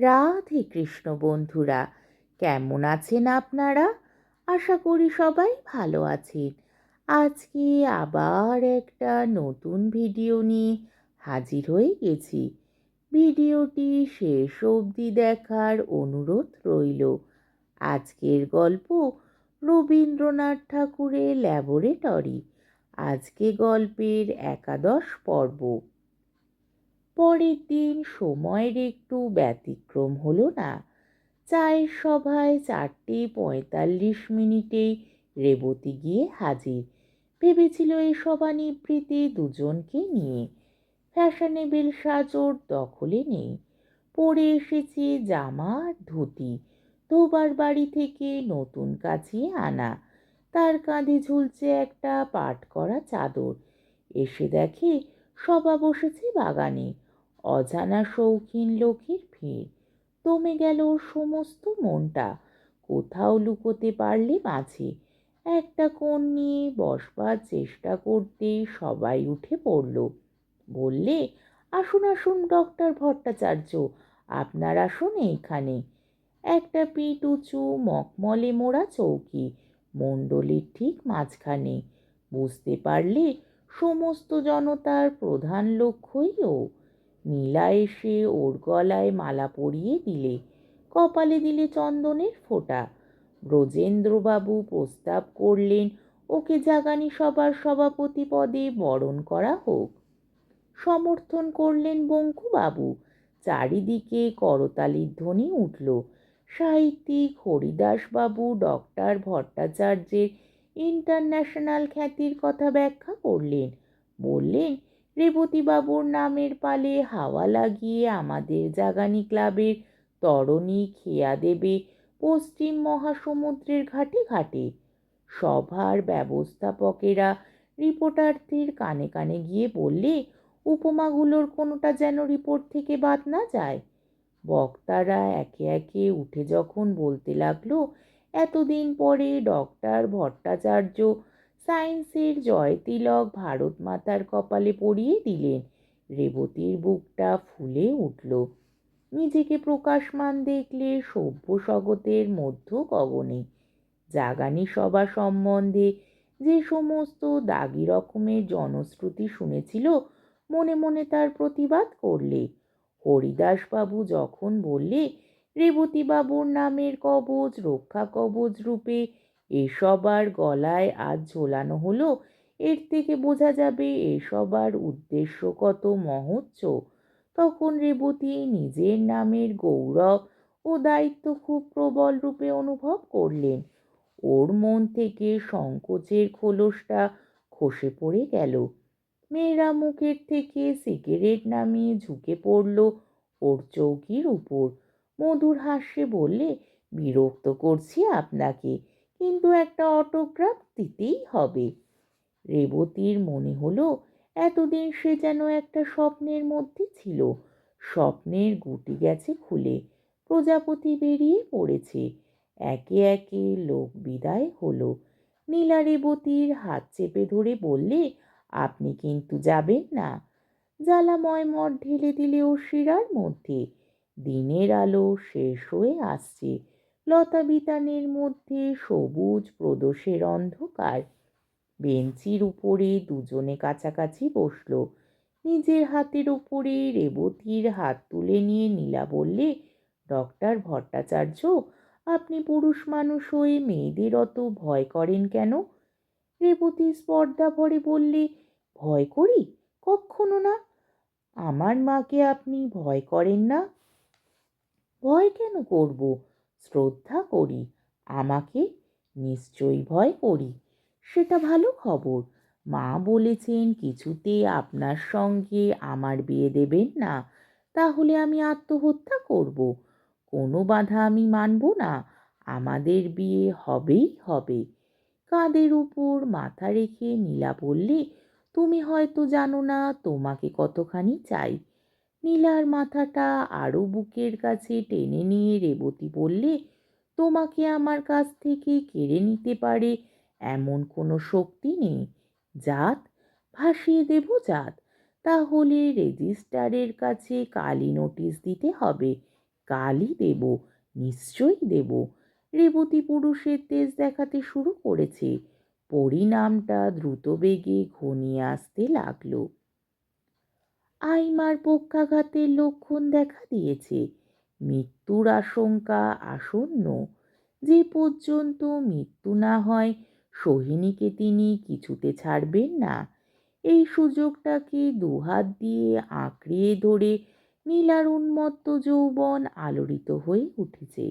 রাধে কৃষ্ণ বন্ধুরা, কেমন আছেন আপনারা? আশা করি সবাই ভালো আছেন। আজকে আবার একটা নতুন ভিডিও নিয়ে হাজির হয়ে গেছি। ভিডিওটি শেষ অবধি দেখার অনুরোধ রইল। আজকের গল্প রবীন্দ্রনাথ ঠাকুরের ল্যাবরেটরি। আজকে গল্পের একাদশ পর্ব। পরের দিন সময়ের একটু ব্যতিক্রম হলো না। চায়ের সভায় চারটে পঁয়তাল্লিশ মিনিটেই রেবতী গিয়ে হাজির। ভেবেছিল এই সভা নিবৃত্তি দুজনকে নিয়ে। ফ্যাশনেবেল সাজোর দখলে নেই। পরে এসেছে জামা, ধুতি। ধোবার বাড়ি থেকে নতুন কাচিয়ে আনা। তার কাঁধে ঝুলছে একটা পাট করা চাদর। এসে দেখে সবা বসেছে বাগানে। অজানা শৌখিন লোকের ভিড়। দমে গেল সমস্ত মনটা। কোথাও লুকোতে পারলে মাঝে একটা কোণ নিয়ে বসবার চেষ্টা করতেই সবাই উঠে পড়ল। বললে, আসুন আসুন, ডক্টর ভট্টাচার্য, আপনার আসুন এইখানে। একটা পিঠ উঁচু মকমলে মোড়া চৌকি, মণ্ডলীর ঠিক মাঝখানে। বুঝতে পারলে সমস্ত জনতার প্রধান লক্ষ্যই ও। নীলা এসে ওর গলায় মালা পরিয়ে দিলে, কপালে দিলে চন্দনের ফোঁটা। ব্রজেন্দ্রবাবু প্রস্তাব করলেন, ওকে জাগানি সবার সভাপতি পদে বরণ করা হোক। সমর্থন করলেন বঙ্কুবাবু। চারিদিকে করতালির ধ্বনি উঠল। সাহিত্যিক হরিদাসবাবু, ডক্টর ভট্টাচার্যের ইন্টারন্যাশনাল খ্যাতির কথা ব্যাখ্যা করলেন। বললেন রেবতীবাবুর নামের পালে হাওয়া লাগিয়ে আমাদের জাগানি ক্লাবের তরণী খেয়া দেবে পশ্চিম মহাসমুদ্রের ঘাটে ঘাটে। সভার ব্যবস্থাপকেরা রিপোর্টারদের কানে কানে গিয়ে বললে, উপমাগুলোর কোনোটা যেন রিপোর্ট থেকে বাদ না যায়? বক্তারা একে একে উঠে যখন বলতে লাগল, এতদিন পরে ডক্টর ভট্টাচার্য সায়েন্সের জয় তিলক ভারত মাতার কপালে পরিয়ে দিলেন। রেবতীর বুকটা ফুলে উঠল। নিজেকে প্রকাশমান দেখলে সভ্য স্বগতের মধ্য গগনে। জাগানি সভা সম্বন্ধে যে সমস্ত দাগি রকমের জনশ্রুতি শুনেছিল, মনে মনে তার প্রতিবাদ করলে। হরিদাসবাবু যখন বললে, রেবতীবাবুর নামের কবচ রক্ষা কবচ রূপে এসব আর গলায় আজ ঝোলানো হলো। এর থেকে বোঝা যাবে এসব আর উদ্দেশ্য কত মহোচ্চ। তখন রেবতী নিজের নামের গৌরব ও দায়িত্ব খুব প্রবল রূপে অনুভব করলেন। ওর মন থেকে সংকোচের খোলসটা খসে পড়ে গেল। মেয়েরা মুখের থেকে সিগারেট নামিয়ে ঝুঁকে পড়ল ওর চৌকির উপর। মধুর হাস্যে বললে, বিরক্ত করছি আপনাকে। কিন্তু একটা অটোগ্রাফ দিতেই হবে। রেবতীর মনে হলো, এতদিন সে যেন একটা স্বপ্নের মধ্যে ছিল। স্বপ্নের গুটি গেছে খুলে, প্রজাপতি বেরিয়ে পড়েছে। একে একে লোক বিদায় হলো। নীলা রেবতীর হাত চেপে ধরে বললে, আপনি কিন্তু যাবেন না। জ্বালাময় মঠ ঢেলে দিলে ও শিরার মধ্যে। দিনের আলো শেষ হয়ে আসছে। লতা বিতানের মধ্যে সবুজ প্রদোষের অন্ধকার। বেঞ্চির উপরে দুজনে কাছাকাছি বসল। নিজের হাতের উপরে রেবতীর হাত তুলে নিয়ে নীলা বললে, ডক্টর ভট্টাচার্য, আপনি পুরুষ মানুষ হয়ে মেয়েদের অত ভয় করেন কেন? রেবতী স্পর্ধা ভরে বললে, ভয় করি? কখনো না? আমার মাকে আপনি ভয় করেন না? ভয় কেন করব? শ্রদ্ধা করি, আমাকে নিশ্চয়ই ভয় করি। সেটা ভালো খবর। মা বলেছেন, কিছুতে আপনার সঙ্গে আমার বিয়ে দেবেন না, তাহলে আমি আত্মহত্যা করব। কোনো বাধা আমি মানব না, আমাদের বিয়ে হবেই হবে। কাঁধের উপর মাথা রেখে নীলা বললে, তুমি হয়তো জানো না, তোমাকে কতখানি চাই। নীলার মাথাটা আরও বুকের কাছে টেনে নিয়ে রেবতী বললে, তোমাকে আমার কাছ থেকে কেড়ে নিতে পারে এমন কোনো শক্তি নেই। জাত ভাসিয়ে দেব জাত তাহলে রেজিস্ট্রারের কাছে কালই নোটিশ দিতে হবে। কালই দেব, নিশ্চয়ই দেব। রেবতী পুরুষের তেজ দেখাতে শুরু করেছে। পরিণামটা দ্রুত বেগে ঘনিয়ে আসতে লাগল। আইমার পক্ষাঘাতের লক্ষণ দেখা দিয়েছে। মৃত্যুর আশঙ্কা আসন্ন। যে পর্যন্ত মৃত্যু না হয়, সোহিনীকে তিনি কিছুতে ছাড়বেন না। এই সুযোগটাকে দুহাত দিয়ে আঁকড়িয়ে ধরে নীলার উন্মত্ত যৌবন আলোড়িত হয়ে উঠেছে।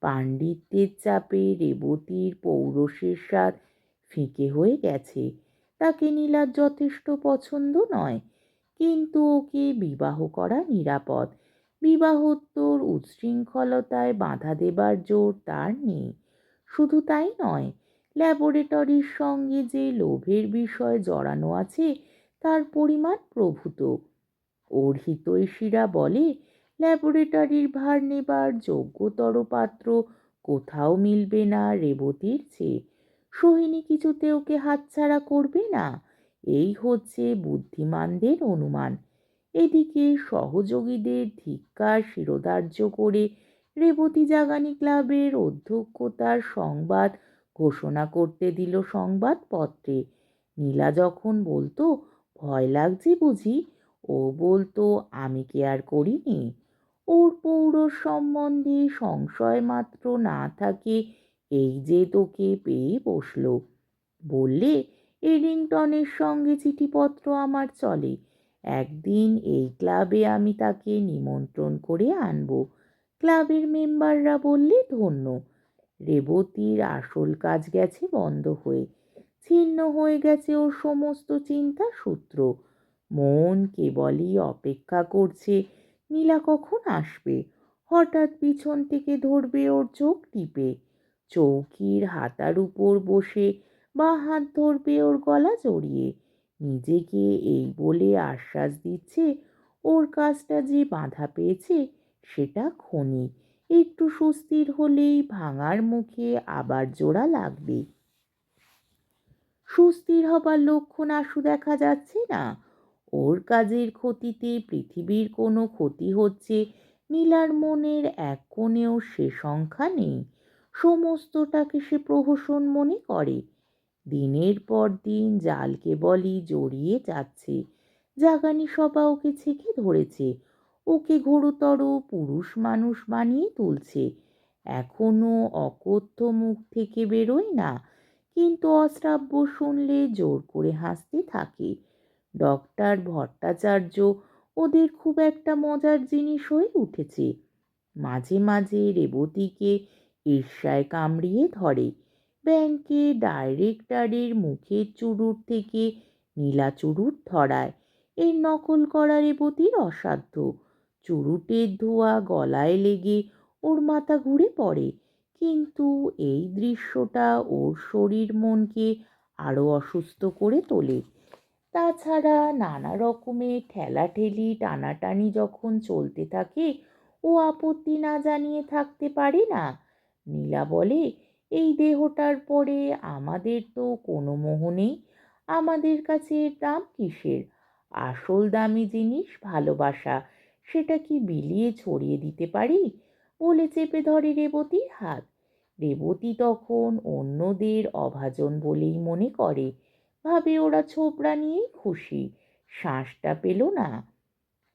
পাণ্ডিত্যের চাপে রেবতীর পৌরসের স্বাদ ফিকে হয়ে গেছে। তাকে নীলার যথেষ্ট পছন্দ নয়। কিন্তু ওকে বিবাহ করা নিরাপদ? বিবাহোত্তর উচ্ছৃঙ্খলতায় বাধা দেবার জোর তার নেই। শুধু তাই নয়, ল্যাবরেটরির সঙ্গে যে লোভের বিষয় জড়ানো আছে, তার পরিমাণ প্রভূত। ওর হিতৈষীরা বলে, ল্যাবরেটরির ভার নেবার যোগ্যতর পাত্র কোথাও মিলবে না রেবতীর চেয়ে। সোহিনী কিছুতে ওকে হাতছাড়া করবে না। এই হচ্ছে বুদ্ধিমানদের অনুমান। এদিকে সহযোগীদের ধিক্কার, শিরোধার্য করে রেবতী জাগানি ক্লাবের অধ্যক্ষতার সংবাদ ঘোষণা করতে দিল সংবাদপত্রে। নীলা যখন বলতো, ভয় লাগছে বুঝি? ও বলতো, আমি কে আর করিনি? ওর পৌর সম্বন্ধে সংশয় মাত্র না থাকে, এই যে তোকে পেয়ে বসল। বললে এডিংটনের সঙ্গে চিঠিপত্র আমার চলে। একদিন এই ক্লাবে আমি তাকে নিমন্ত্রণ করে আনব। ক্লাবের মেম্বাররা বললে, ধন্য, রেবতীর আসল কাজ গেছে বন্ধ হয়ে। ছিন্ন হয়ে গেছে ওর সমস্ত চিন্তা সূত্র। মন কেবলই অপেক্ষা করছে, নীলা কখন আসবে? হঠাৎ পিছন থেকে ধরবে ওর চোখ টিপে। চৌকির হাতার উপর বসে বা হাত ধরবে ওর গলা জড়িয়ে। নিজেকে এই বলে আশ্বাস দিচ্ছে, ওর কাজটা যে বাধা পেয়েছে সেটা খনি একটু সুস্থির হলেই ভাঙার মুখে আবার জোড়া লাগবে। সুস্থির হবার লক্ষণ আশু দেখা যাচ্ছে না। ওর কাজের ক্ষতিতে পৃথিবীর কোনো ক্ষতি হচ্ছে নীলার মনের এক কোণেও সে সংখ্যা নেই। সমস্তটাকে সে প্রহসন মনে করে। দিনের পর দিন জাল কেবলই জড়িয়ে যাচ্ছে। জাগানি সবা ওকে ছেঁকে ধরেছে। ওকে ঘোরতর পুরুষ মানুষ বানিয়ে তুলছে। এখনও অকথ্য মুখ থেকে বেরোয় না, কিন্তু অশ্রাব্য শুনলে জোর করে হাসতে থাকে। ডক্টর, ভট্টাচার্য, ওদের খুব একটা মজার জিনিস হয়ে উঠেছে। মাঝে মাঝে রেবতীকে ঈর্ষায় কামড়িয়ে ধরে। ব্যাংকে ডাইরেক্টরের মুখের চুরুট থেকে নীলা চুরুট ধরায়। এর নকল করা রেবতীর অসাধ্য। চুরুটের ধোয়া গলায় লেগে ওর মাথা ঘুরে পড়ে। কিন্তু এই দৃশ্যটা ওর শরীর মনকে আরও অসুস্থ করে তোলে। তাছাড়া নানা রকমের ঠেলাঠেলি, টানাটানি যখন চলতে থাকে, ও আপত্তি না জানিয়ে থাকতে পারে না। নীলা বলে এই দেহটার পরে আমাদের তো কোনো মোহ নেই। আমাদের কাছে এর দাম কিসের? আসল দামি জিনিস ভালোবাসা, সেটা কি বিলিয়ে ছড়িয়ে দিতে পারি? বলে চেপে ধরে রেবতীর হাত। রেবতী তখন অন্যদের অভাজন বলেই মনে করে। ভাবে ওরা ছোবড়া নিয়েই খুশি শ্বাসটা পেল না।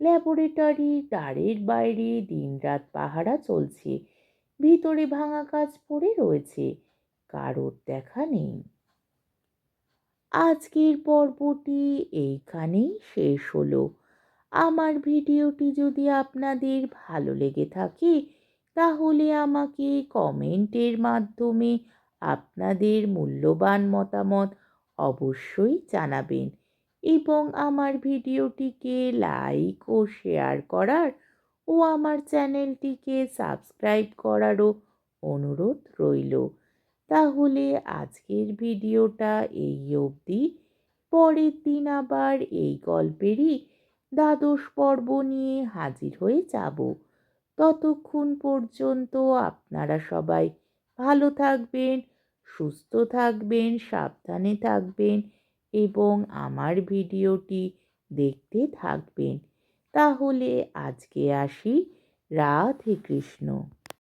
ল্যাবরেটরি তারের বাইরে দিনরাত পাহারা চলছে। ভিতরে ভাঙা কাজ পড়ে রয়েছে। কারোর দেখা নেই। আজকের পর্বটি এইখানেই শেষ হলো। আমার ভিডিওটি যদি আপনাদের ভালো লেগে থাকে, তাহলে আমাকে কমেন্টের মাধ্যমে আপনাদের মূল্যবান মতামত অবশ্যই জানাবেন এবং আমার ভিডিওটিকে লাইক ও শেয়ার করার ও আমার চ্যানেলটিকে সাবস্ক্রাইব করারও অনুরোধ রইল। তাহলে আজকের ভিডিওটা এই অবধি। পরের দিন আবার এই গল্পেরই দ্বাদশ পর্ব নিয়ে হাজির হয়ে যাব। ততক্ষণ পর্যন্ত আপনারা সবাই ভালো থাকবেন, সুস্থ থাকবেন, সাবধানে থাকবেন এবং আমার ভিডিওটি দেখতে থাকবেন। তাহলে আজকে আসি। রাধে কৃষ্ণ।